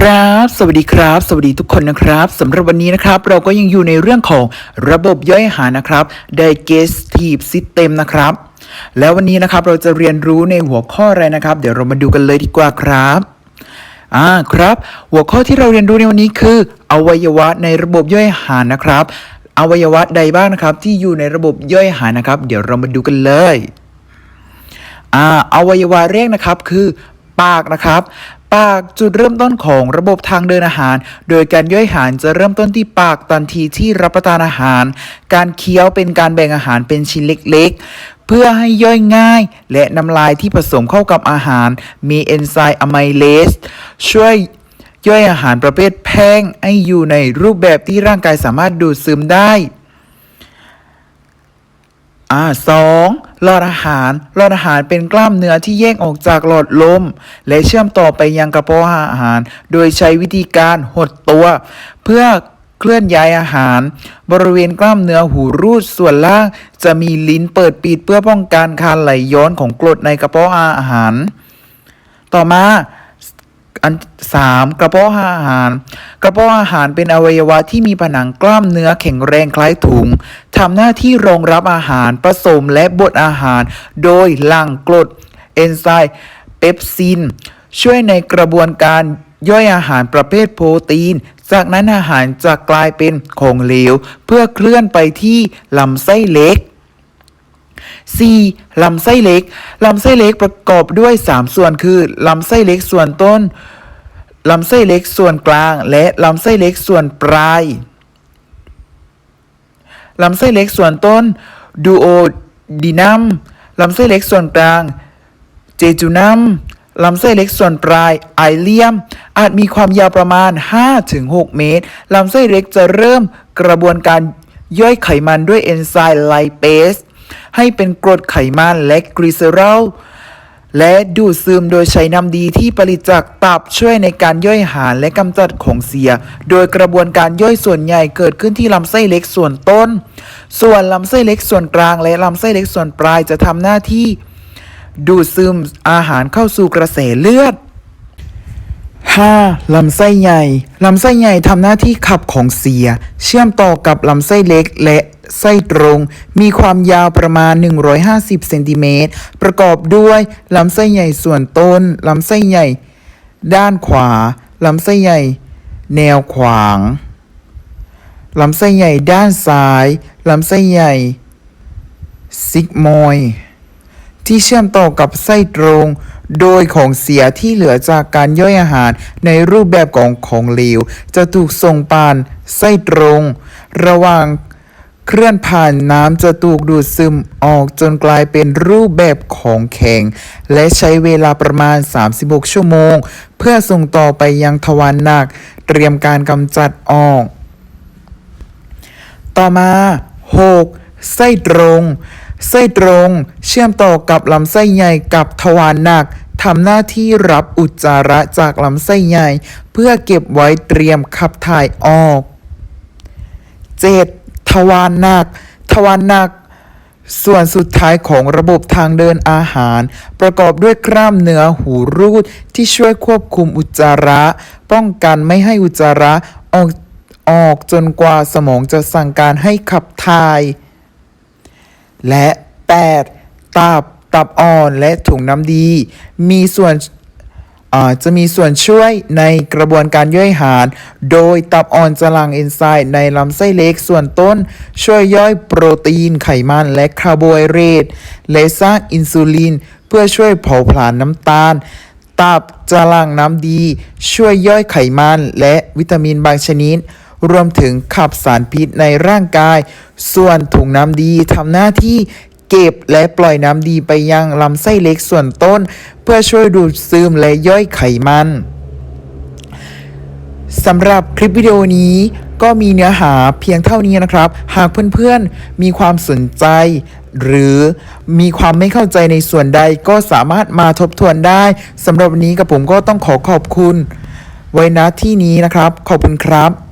ครับ สวัสดีครับ สวัสดีทุกคนนะครับสำหรับวันนี้นะครับ เราก็ยังอยู่ในเรื่องของระบบย่อยอาหารนะครับ digestive system นะครับ แล้ววันนี้นะครับเราจะเรียนรู้ในหัวข้ออะไรนะครับ เดี๋ยวเรามาดูกันเลยดีกว่าครับอ่าครับ หัวข้อที่เราเรียนรู้ในวันนี้คือ อวัยวะในระบบย่อยอาหารนะครับ อวัยวะใดบ้างนะครับ ที่อยู่ในระบบย่อยอาหารนะครับ เดี๋ยวเรามาดูกันเลยอ่าอวัยวะแรกนะครับคือปากนะครับ ปากจุดเริ่มต้นของระบบทางเดินอาหาร โดยการย่อยอาหารจะเริ่มต้นที่ปากทันทีที่รับประทานอาหาร การเคี้ยวเป็นการแบ่งอาหารเป็นชิ้นเล็กๆ เพื่อให้ย่อยง่าย และน้ำลายที่ผสมเข้ากับอาหาร มีเอนไซม์อะไมเลสช่วยย่อยอาหารประเภทแป้งให้อยู่ในรูปแบบที่ร่างกายสามารถดูดซึมได้ อ่าสองหลอดอาหารหลอดอาหารเป็นกล้ามเนื้อที่แยกออกจากหลอดลม และเชื่อมต่อไปยังกระเพาะอาหาร โดยใช้วิธีการหดตัว เพื่อเคลื่อนย้ายอาหาร บริเวณกล้ามเนื้อหูรูดส่วนล่าง จะมีลิ้นเปิดปิดเพื่อป้องกันการไหลย้อนของกรดในกระเพาะอาหาร ต่อมา อันสามกระเพาะอาหาร กระเพาะอาหารเป็นอวัยวะที่มีผนังกล้ามเนื้อแข็งแรงคล้ายถุงทำหน้าที่รองรับอาหารผสมและบดอาหาร โดยหลั่งกรดเอนไซม์เปปซิน ช่วยในกระบวนการย่อยอาหารประเภทโปรตีน จากนั้นอาหารจะกลายเป็นของเหลว เพื่อเคลื่อนไปที่ลำไส้เล็ก 4. ลำไส้เล็ก ลำไส้เล็กประกอบด้วย 3 ส่วนคือ ลำไส้เล็กส่วนต้น ลำไส้เล็กส่วนกลาง และลำไส้เล็กส่วนปลาย ลำไส้เล็กส่วนต้นดูโอดีนัมลำไส้เล็กส่วนกลาง เจจูนัมลำไส้เล็กส่วนปลายไอเลียม อาจมีความยาวประมาณ 5-6 เมตร ลำไส้เล็กจะเริ่มกระบวนการย่อยไขมันด้วยเอนไซม์ไลเปส ให้เป็นกรดไขมันและกลีเซอรอลและดูดซึมโดยใช้น้ำดีที่ผลิตจากตับช่วยในการย่อยอาหารและกำจัดของเสีย โดยกระบวนการย่อยส่วนใหญ่เกิดขึ้นที่ลำไส้เล็กส่วนต้น ส่วนลำไส้เล็กส่วนกลางและลำไส้เล็กส่วนปลายจะทำหน้าที่ ดูดซึมอาหารเข้าสู่กระแสเลือด 5. ลำไส้ใหญ่ ลำไส้ใหญ่ทำหน้าที่ขับของเสีย เชื่อมต่อกับลำไส้เล็กและ ไส้ตรง มีความยาวประมาณ 150 เซนติเมตร ประกอบด้วย ลำไส้ใหญ่ส่วนต้น ลำไส้ใหญ่ ด้านขวา ลำไส้ใหญ่ แนวขวาง ลำไส้ใหญ่ด้านซ้าย ลำไส้ใหญ่ ซิกมอยที่เชื่อมต่อกับไส้ตรง โดยของเสียที่เหลือจากการย่อยอาหารในรูปแบบของของเหลว จะถูกส่งผ่านไส้ตรง ระหว่าง เคลื่อนผ่านน้ำจะถูกดูดซึมออกจนกลายเป็นรูปแบบของแข็ง และใช้เวลาประมาณ 36 ชั่วโมง เพื่อส่งต่อไปยังทวารหนัก เตรียมการกำจัดออก ต่อมา 6. ไส้ตรงไส้ตรงเชื่อมต่อกับลำไส้ใหญ่กับทวารหนักทำหน้าที่รับอุจจาระจากลำไส้ใหญ่ เพื่อเก็บไว้เตรียมขับถ่ายออก 7. ทวารหนัก ทวารหนัก ส่วนสุดท้ายของระบบทางเดินอาหาร ประกอบด้วยกล้ามเนื้อหูรูดที่ช่วยควบคุมอุจจาระ ป้องกันไม่ให้อุจจาระออกออกจนกว่าสมองจะสั่งการให้ขับถ่าย และ 8. ตับ ตับอ่อนและถุงน้ำดี มีส่วน จะมีส่วนช่วยในกระบวนการย่อยอาหาร โดยตับอ่อนจะหลั่งเอนไซม์ในลำไส้เล็กส่วนต้น ช่วยย่อยโปรตีนไขมันและคาร์โบไฮเดรตและสร้างอินซูลิน เพื่อช่วยเผาผลาญน้ำตาล ตับจะหลั่งน้ำดี ช่วยย่อยไขมันและวิตามินบางชนิด รวมถึงขับสารพิษในร่างกาย ส่วนถุงน้ำดีทำหน้าที่ เก็บและปล่อยน้ำดีไปยังลำไส้เล็กส่วนต้น เพื่อช่วยดูดซึมและย่อยไขมันสำหรับคลิปวิดีโอนี้ก็มีเนื้อหาเพียงเท่านี้นะครับ หากเพื่อนๆมีความสนใจ หรือมีความไม่เข้าใจในส่วนใดก็สามารถมาทบทวนได้สำหรับวันนี้กับผมก็ต้องขอขอบคุณ ไว้ณที่นี้นะครับ ขอบคุณครับ